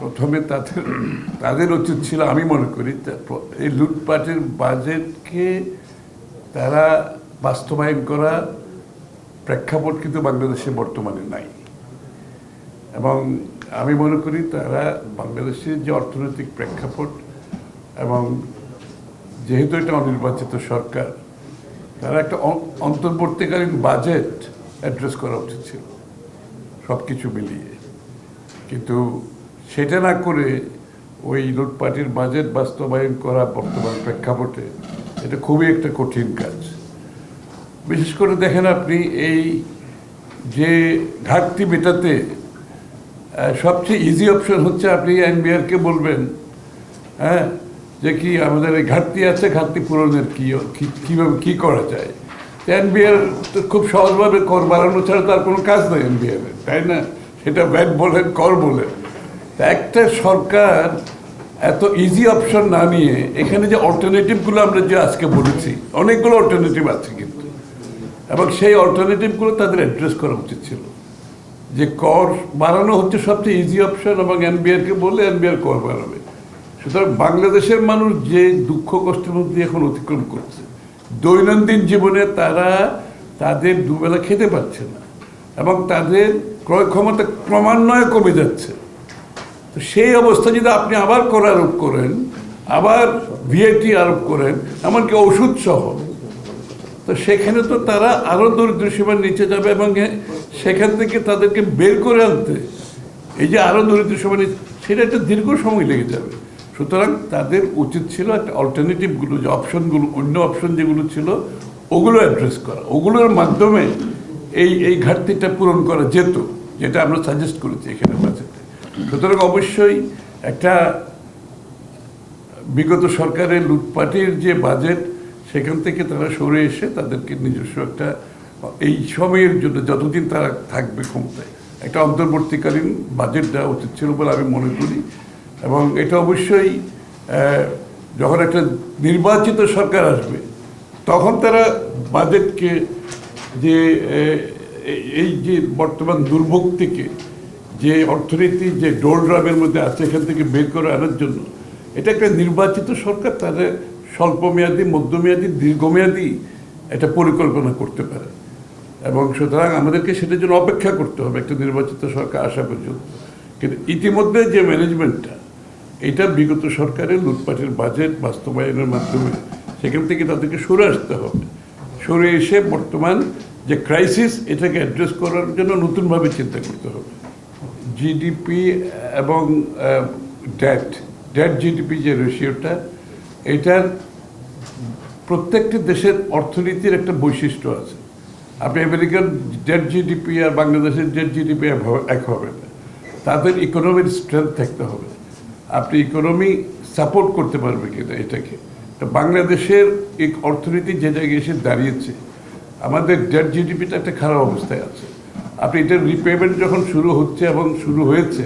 প্রথমে তাদের তাদের উচিত ছিল, আমি মনে করি এই লুটপাটের বাজেটকে তারা বাস্তবায়ন করা প্রেক্ষাপট কিন্তু বাংলাদেশে বর্তমানে নাই। এবং আমি মনে করি তারা বাংলাদেশের যে অর্থনৈতিক প্রেক্ষাপট এবং যেহেতু এটা অনির্বাচিত সরকার, তারা একটা অন্তর্বর্তীকালীন বাজেট অ্যাড্রেস করা উচিত ছিল সব কিছু মিলিয়ে। কিন্তু সেটা না করে ওই লুটপাটির বাজেট বাস্তবায়ন করা বর্তমান প্রেক্ষাপটে, এটা খুবই একটা কঠিন কাজ। বিশেষ করে দেখেন আপনি এই যে ঘাটতি মেটাতে সবচেয়ে ইজি অপশন হচ্ছে আপনি এনবিআরকে বলবেন হ্যাঁ যে কি আমাদের এই ঘাটতি আছে, ঘাটতি পূরণের কি কীভাবে কী করা যায়? এনবিআর তো খুব সহজভাবে কর বাড়ানো ছাড়া তার কোনো কাজ নেই এনবিআর তাই না? সেটা ব্যাট বলেন, কর বলেন। একটা সরকার এত ইজি অপশন না নিয়ে এখানে যে অল্টারনেটিভগুলো আমরা যে আজকে বলেছি, অনেকগুলো অল্টারনেটিভ আছে কিন্তু। এবং সেই অল্টারনেটিভগুলো তাদের অ্যাড্রেস করা উচিত ছিল। যে কর বাড়ানো হচ্ছে সবচেয়ে ইজি অপশন এবং এনবিআরকে বললে এনবিআর কর বাড়াবে। সুতরাং বাংলাদেশের মানুষ যে দুঃখ কষ্টের মধ্যে এখন অতিক্রম করছে, দৈনন্দিন জীবনে তারা তাদের দুবেলা খেতে পাচ্ছে না এবং তাদের ক্রয় ক্ষমতা ক্রমান্বয়ে কমে যাচ্ছে। সেই অবস্থা যদি আপনি আবার কর আরোপ করেন, আবার ভিএটি আরোপ করেন, এমনকি ওষুধ সহ, তো সেখানে তো তারা আরও দরিদ্র সীমার নিচে যাবে এবং সেখান থেকে তাদেরকে বের করে আনতে, এই যে আরও দরিদ্র সীমার নিচে, সেটা একটা দীর্ঘ সময় লেগে যাবে। সুতরাং তাদের উচিত ছিল একটা অল্টারনেটিভগুলো যে অপশনগুলো অন্য অপশন যেগুলো ছিল, ওগুলো অ্যাড্রেস করা। ওগুলোর মাধ্যমে এই এই ঘাটতিটা পূরণ করা যেত, যেটা আমরা সাজেস্ট করেছি এখানে। সুতরাং অবশ্যই একটা বিগত সরকারের লুটপাটের যে বাজেট, সেখান থেকে তারা সরে এসে তাদেরকে নিজস্ব একটা, এই সময়ের জন্য যতদিন তারা থাকবে ক্ষমতায়, একটা অন্তর্বর্তীকালীন বাজেট দেওয়া উচিত ছিল বলে আমি মনে করি। এবং এটা অবশ্যই যখন একটা নির্বাচিত সরকার আসবে, তখন তারা বাজেটকে যে এই- যে বর্তমান দুর্ভোগ থেকে যে অর্থনীতি, যে ডোলড্রামের মধ্যে আছে, এখান থেকে বের করে আনার জন্য। এটা একটা নির্বাচিত সরকার তাদের স্বল্পমেয়াদী, মধ্যমেয়াদী, দীর্ঘমেয়াদী এটা পরিকল্পনা করতে পারে। এবং সুতরাং আমাদেরকে সেটার জন্য অপেক্ষা করতে হবে, একটা নির্বাচিত সরকার আসা পর্যন্ত। কিন্তু ইতিমধ্যে যে ম্যানেজমেন্টটা, এটা বিগত সরকারের লুটপাটের বাজেট বাস্তবায়নের মাধ্যমে সেখান থেকে তাদেরকে সরে আসতে হবে। সরে এসে বর্তমান যে ক্রাইসিস এটাকে অ্যাড্রেস করার জন্য নতুনভাবে চিন্তা করতে হবে। জিডিপি এবং ডেট ডেট জিডিপি যে রেশিওটা এটার প্রত্যেকটি দেশের অর্থনীতির একটা বৈশিষ্ট্য আছে। আপনি আমেরিকার ডেট জিডিপি আর বাংলাদেশের ডেট জিডিপি এক হবে না। তাদের ইকোনমির স্ট্রেংথ থাকতে হবে। আপনি ইকোনমি সাপোর্ট করতে পারবে কিনা এটাকে। বাংলাদেশের এই অর্থনীতি যে জায়গায় এসে দাঁড়িয়েছে, আমাদের ডেট জিডিপিটা একটা খারাপ অবস্থায় আছে। আপনি এটার রিপেমেন্ট যখন শুরু হচ্ছে এবং শুরু হয়েছে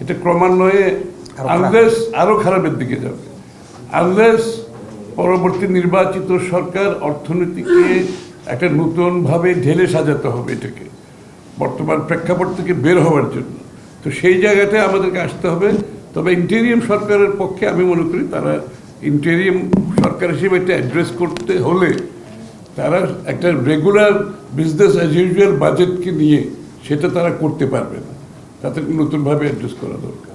এটা ক্রমান্বয়ে আনলেস আরও খারাপের দিকে যাবে। আনলেস পরবর্তী নির্বাচিত সরকার অর্থনীতিকে একটা নতুনভাবে ঢেলে সাজাতে হবে এটাকে। বর্তমান প্রেক্ষাপট থেকে বের হওয়ার জন্য। তো সেই জায়গাটায় আমাদেরকে আসতে হবে। তবে ইন্টেরিয়াম সরকারের পক্ষে আমি মনে করি তারা ইন্টেরিয়াম সরকার হিসেবে এটা অ্যাড্রেস করতে হলে তারা একটা রেগুলার বিজনেস অ্যাজ ইউজুয়াল বাজেটকে নিয়ে সেটা তারা করতে পারবে না। তাদেরকে নতুনভাবে অ্যাড্রেস করা দরকার।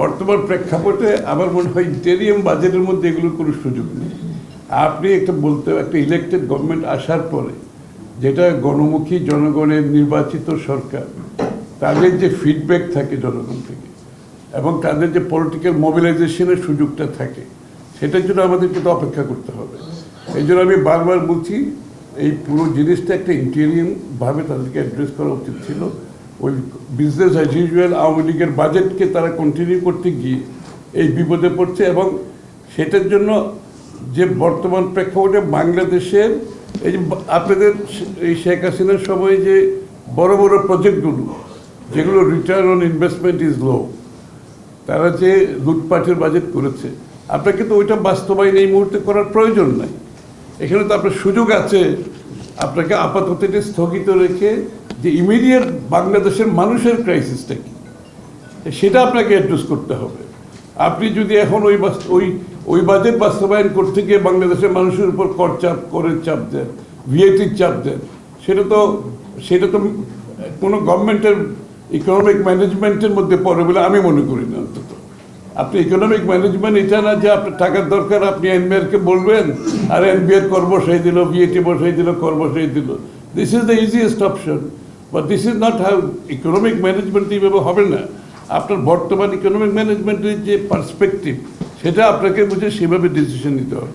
বর্তমান প্রেক্ষাপটে আমার মনে হয় ইন্টেরিয়াম বাজেটের মধ্যে এগুলোর কোনো সুযোগ নেই। আপনি একটা বলতে, একটা ইলেকটেড গভর্নমেন্ট আসার পরে যেটা গণমুখী জনগণের নির্বাচিত সরকার, তাদের যে ফিডব্যাক থাকে জনগণ থেকে এবং তাদের যে পলিটিক্যাল মোবিলাইজেশনের সুযোগটা থাকে, সেটার জন্য আমাদের তো অপেক্ষা করতে হবে। এই জন্য আমি বারবার বলছি, এই পুরো জিনিসটা একটা ইন্টেরিয়াম ভাবে তাদেরকে অ্যাড্রেস করা উচিত ছিল। ওই বিজনেস অ্যাজ ইউজুয়াল আওয়ামী লীগের বাজেটকে তারা কন্টিনিউ করতে গিয়ে এই বিপদে পড়ছে এবং সেটার জন্য যে বর্তমান প্রেক্ষাপটে বাংলাদেশের এই যে আপনাদের এই শেখ হাসিনার সময় যে বড় বড় প্রজেক্টগুলো যেগুলো return on investment is low তারা যে লুটপাটের বাজেট করেছে আপনাকে তো ওইটা বাস্তবায়ন এই মুহূর্তে করার প্রয়োজন নাই। এখানে তো আপনার সুযোগ আছে। আপনাকে আপাতত এটা স্থগিত রেখে যে ইমিডিয়েট বাংলাদেশের মানুষের ক্রাইসিসটা কি? সেটা আপনাকে অ্যাড্রেস করতে হবে। আপনি যদি এখন ওই ওই ওই বাজেট বাস্তবায়ন করতে গিয়ে বাংলাদেশের মানুষের উপর কর চাপ, করের চাপ দেন ভিআইটির চাপ দেন, সেটা তো সেটা তো কোনো গভর্নমেন্টের ইকোনমিক ম্যানেজমেন্টের মধ্যে পড়ে বলে আমি মনে করি না। আপনি ইকোনমিক ম্যানেজমেন্ট এটা না যে আপনার টাকার দরকার, আপনি এনবিআরকে বলবেন, আর এনবিআর কর বসাই দিল বিএটি বসাই দিল কর বসাই দিল। This is the easiest option but this is not how economic management এইভাবে হবে না। আপনার বর্তমান ইকোনমিক ম্যানেজমেন্টের যে পার্সপেক্টিভ সেটা আপনাকে বুঝে সেভাবে ডিসিশন নিতে হবে।